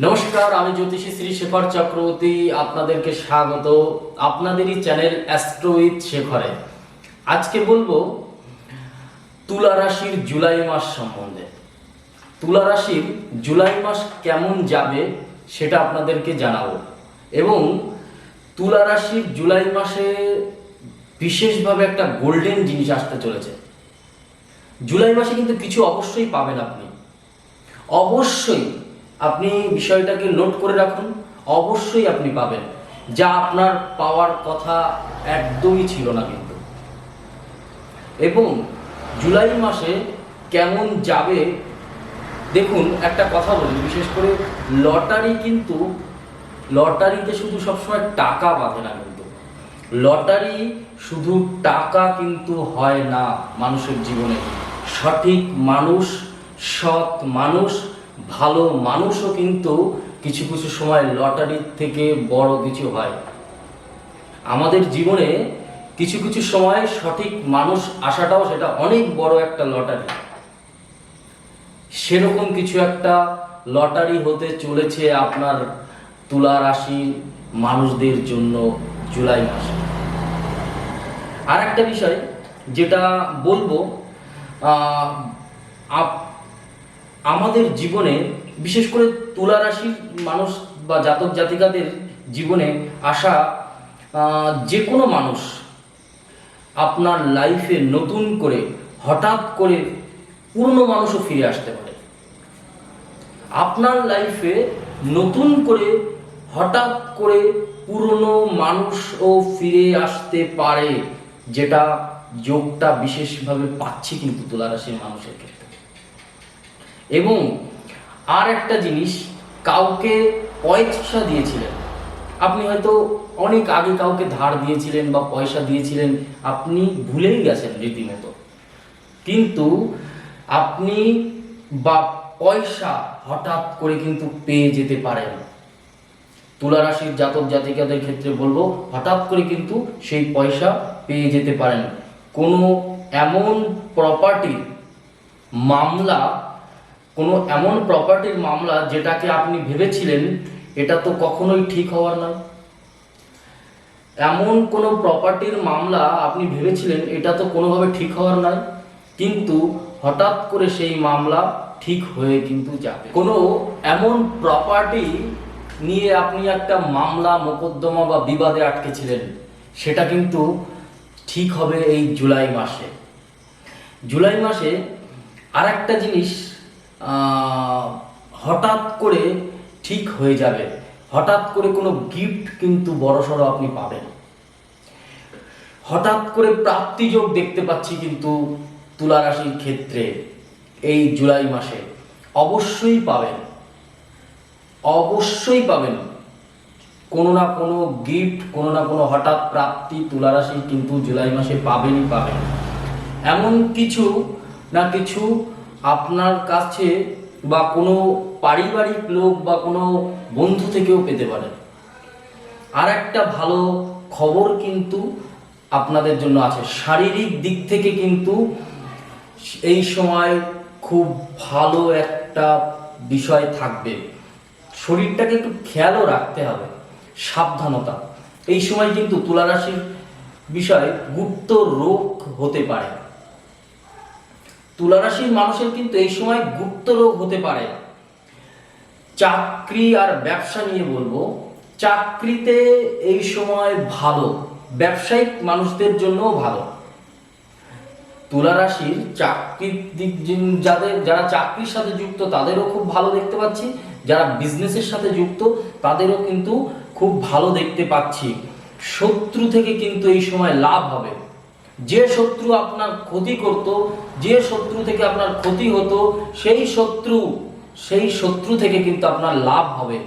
নমস্কার, আমি জ্যোতিষী শ্রী শেখর চক্রবর্তী, আপনাদেরকে স্বাগত আপনাদেরই চ্যানেল অ্যাস্ট্রো উইথ শেখরে। আজকে বলব তুলা রাশির জুলাই মাস সম্বন্ধে। তুলা রাশির জুলাই মাস কেমন যাবে সেটা আপনাদেরকে জানাব। এবং তুলা রাশির জুলাই মাসে বিশেষভাবে একটা গোল্ডেন জিনিস আসতে চলেছে। জুলাই মাসে কিন্তু কিছু অবশ্যই পাবেন আপনি। অবশ্যই আপনি বিষয়টাকে নোট করে রাখুন। অবশ্যই আপনি পাবেন। যা আপনার পাওয়ার কথা একদমই ছিল না কিন্তু। এবং জুলাই মাসে কেমন যাবে, দেখুন, একটা কথা বলি, বিশেষ করে লটারি কিন্তু, লটারিতে শুধু সবসময় টাকা বাঁধে না কিন্তু। লটারি শুধু টাকা কিন্তু হয় না মানুষের জীবনে। সঠিক মানুষ, সৎ মানুষ ভালো মানুষও কিন্তু কিছু কিছু সময় লটারির থেকে বড় কিছু হয়। আমাদের জীবনে কিছু কিছু সময় সঠিক মানুষ আসাটাও সেটা অনেক বড় একটা লটারি। সেরকম কিছু একটা লটারি হতে চলেছে আপনার তুলা রাশির মানুষদের জন্য জুলাই মাসে। আর একটা বিষয় যেটা বলব আমাদের জীবনে, বিশেষ করে তুলা রাশির মানুষ বা জাতক জাতিকাদের জীবনে আসা যে কোনো মানুষ আপনার লাইফে নতুন করে, হঠাৎ করে পুরনো মানুষও ফিরে আসতে পারে। আপনার লাইফে নতুন করে, হঠাৎ করে পুরনো মানুষও ফিরে আসতে পারে, যেটা যোগটা বিশেষভাবে পাচ্ছি কিন্তু তুলারাশির মানুষের এবং আর একটা জিনিস, কাউকে পয়সা দিয়েছিলেন। আপনি হয়তো অনেক আগে কাউকে ধার দিয়েছিলেন বা পয়সা দিয়েছিলেন, আপনি ভুলেই গেছেন রীতিমতো কিন্তু আপনি বা পয়সা হঠাৎ করে কিন্তু পেয়ে যেতে পারেন। তুলা রাশির জাতক জাতিকাদের ক্ষেত্রে বলব, হঠাৎ করে কিন্তু সেই পয়সা পেয়ে যেতে পারেন। কোনো এমন প্রপার্টির মামলা কোনো এমন প্রপার্টির মামলা যেটাকে আপনি ভেবেছিলেন, এটা তো কখনোই ঠিক হওয়ার নয় এমন কোনো প্রপার্টির মামলা আপনি ভেবেছিলেন, এটা তো কোনোভাবে ঠিক হওয়ার নয়। কিন্তু হঠাৎ করে সেই মামলা ঠিক হয়ে কিন্তু যাবে। কোনো এমন প্রপার্টি নিয়ে আপনি একটা মামলা, মোকদ্দমা বা বিবাদে আটকেছিলেন, সেটা কিন্তু ঠিক হবে এই জুলাই মাসে। জুলাই মাসে আর একটা জিনিস হঠাৎ করে ঠিক হয়ে যাবে। হঠাৎ করে কোনো গিফট কিন্তু বড়সড় আপনি পাবেন। হঠাৎ করে প্রাপ্তিযোগ দেখতে পাচ্ছি কিন্তু তুলা রাশির ক্ষেত্রে এই জুলাই মাসে। অবশ্যই পাবেন। অবশ্যই পাবেন। কোনো না কোনো গিফট কোনো না কোনো হঠাৎ প্রাপ্তি তুলা রাশি কিন্তু জুলাই মাসে পাবেনই পাবেন। এমন কিছু না কিছু আপনার কাছে বা কোনো পারিবারিক লোক বা কোনো বন্ধু থেকেও পেতে পারেন আর একটা ভালো খবর কিন্তু আপনাদের জন্য আছে। শারীরিক দিক থেকে কিন্তু এই সময় খুব ভালো একটা বিষয় থাকবে। শরীরটাকে একটু খেয়ালও রাখতে হবে, সাবধানতা। এই সময় কিন্তু তুলা রাশির বিষয়ে গুপ্ত রোগ হতে পারে। তুলা রাশির মানুষের কিন্তু এই সময় গুপ্ত রোগ হতে পারে। চাকরি আর ব্যবসা নিয়ে বলব, চাকরিতে এই সময় ভালো, ব্যবসায়িক মানুষদের জন্যও ভালো। তুলা রাশির চাকরির দিক যাদের, যারা চাকরির সাথে যুক্ত, তাদেরও খুব ভালো দেখতে পাচ্ছি। যারা বিজনেসের সাথে যুক্ত, তাদেরও কিন্তু খুব ভালো দেখতে পাচ্ছি। শত্রু থেকে কিন্তু এই সময় লাভ হবে। যে শত্রু আপনার ক্ষতি করত, যে শত্রু থেকে আপনার ক্ষতি হতো, সেই শত্রু সেই শত্রু থেকে কিন্তু আপনার লাভ হবে।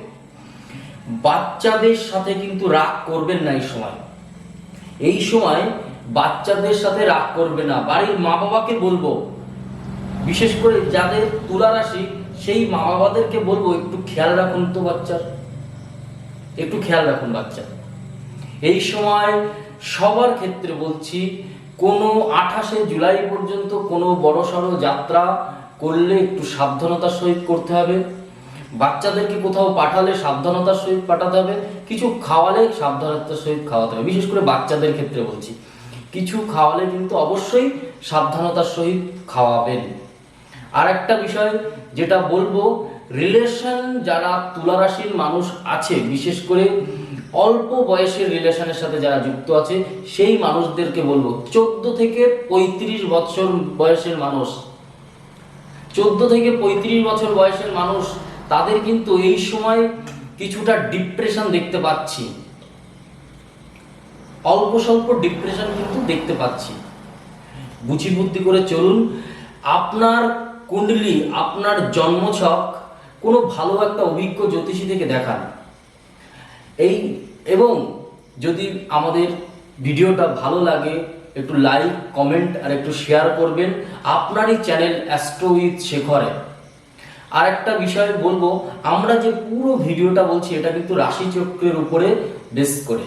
বাচ্চাদের সাথে কিন্তু রাগ করবেন না এই সময়। এই সময় বাচ্চাদের সাথে রাগ করবে না। বাড়ির মা বাবাকে বলব, বিশেষ করে যাদের তুলা রাশি সেই মা বাবাদেরকে বলব, একটু খেয়াল রাখুন তো বাচ্চার। একটু খেয়াল রাখুন বাচ্চা এই সময় সবার ক্ষেত্রে বলছি কোনো আঠাশে জুলাই পর্যন্ত কোনো বড়সড় যাত্রা করলে একটু সাবধানতার সহিত করতে হবে। বাচ্চাদেরকে কোথাও পাঠালে সাবধানতার সহিত পাঠাতে হবে, কিছু খাওয়ালে সাবধানতার সহিত খাওয়াতে হবে। বিশেষ করে বাচ্চাদের ক্ষেত্রে বলছি। কিছু খাওয়ালে কিন্তু অবশ্যই সাবধানতার সহিত খাওয়াবেন। আর একটা বিষয় যেটা বলব, রিলেশন যারা তুলা রাশির মানুষ আছে, বিশেষ করে অল্প বয়সের রিলেশনের সাথে যারা যুক্ত আছে, সেই মানুষদেরকে বলব, চোদ্দ থেকে পঁয়ত্রিশ বছর বয়সের মানুষ, চোদ্দ থেকে পঁয়ত্রিশ বছর বয়সের মানুষ, তাদের কিন্তু এই সময় কিছুটা ডিপ্রেশন দেখতে পাচ্ছি। অল্প স্বল্প ডিপ্রেশন কিন্তু দেখতে পাচ্ছি। বুঝি বুদ্ধি করে চলুন, আপনার কুণ্ডলী, আপনার জন্মছক কোনো ভালো একটা অভিজ্ঞ জ্যোতিষী থেকে দেখান। এই এবং যদি আমাদের ভিডিওটা ভালো লাগে, একটু লাইক কমেন্ট আর একটু শেয়ার করবেন আপনারই চ্যানেল অ্যাস্ট্রো উইথ শেখরে আর একটা বিষয় বলব, আমরা যে পুরো ভিডিওটা বলছি, এটা কিন্তু রাশিচক্রের উপরে বেস করে।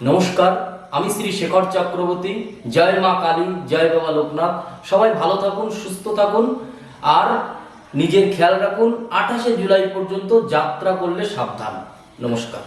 নমস্কার, আমি শ্রী শেখর চক্রবর্তী, জয় মা কালী, জয় বাবা লোকনাথ। সবাই ভালো থাকুন, সুস্থ থাকুন, আর নিজের খেয়াল রাখুন, আঠাশে জুলাই পর্যন্ত যাত্রা করলে সাবধান। নমস্কার।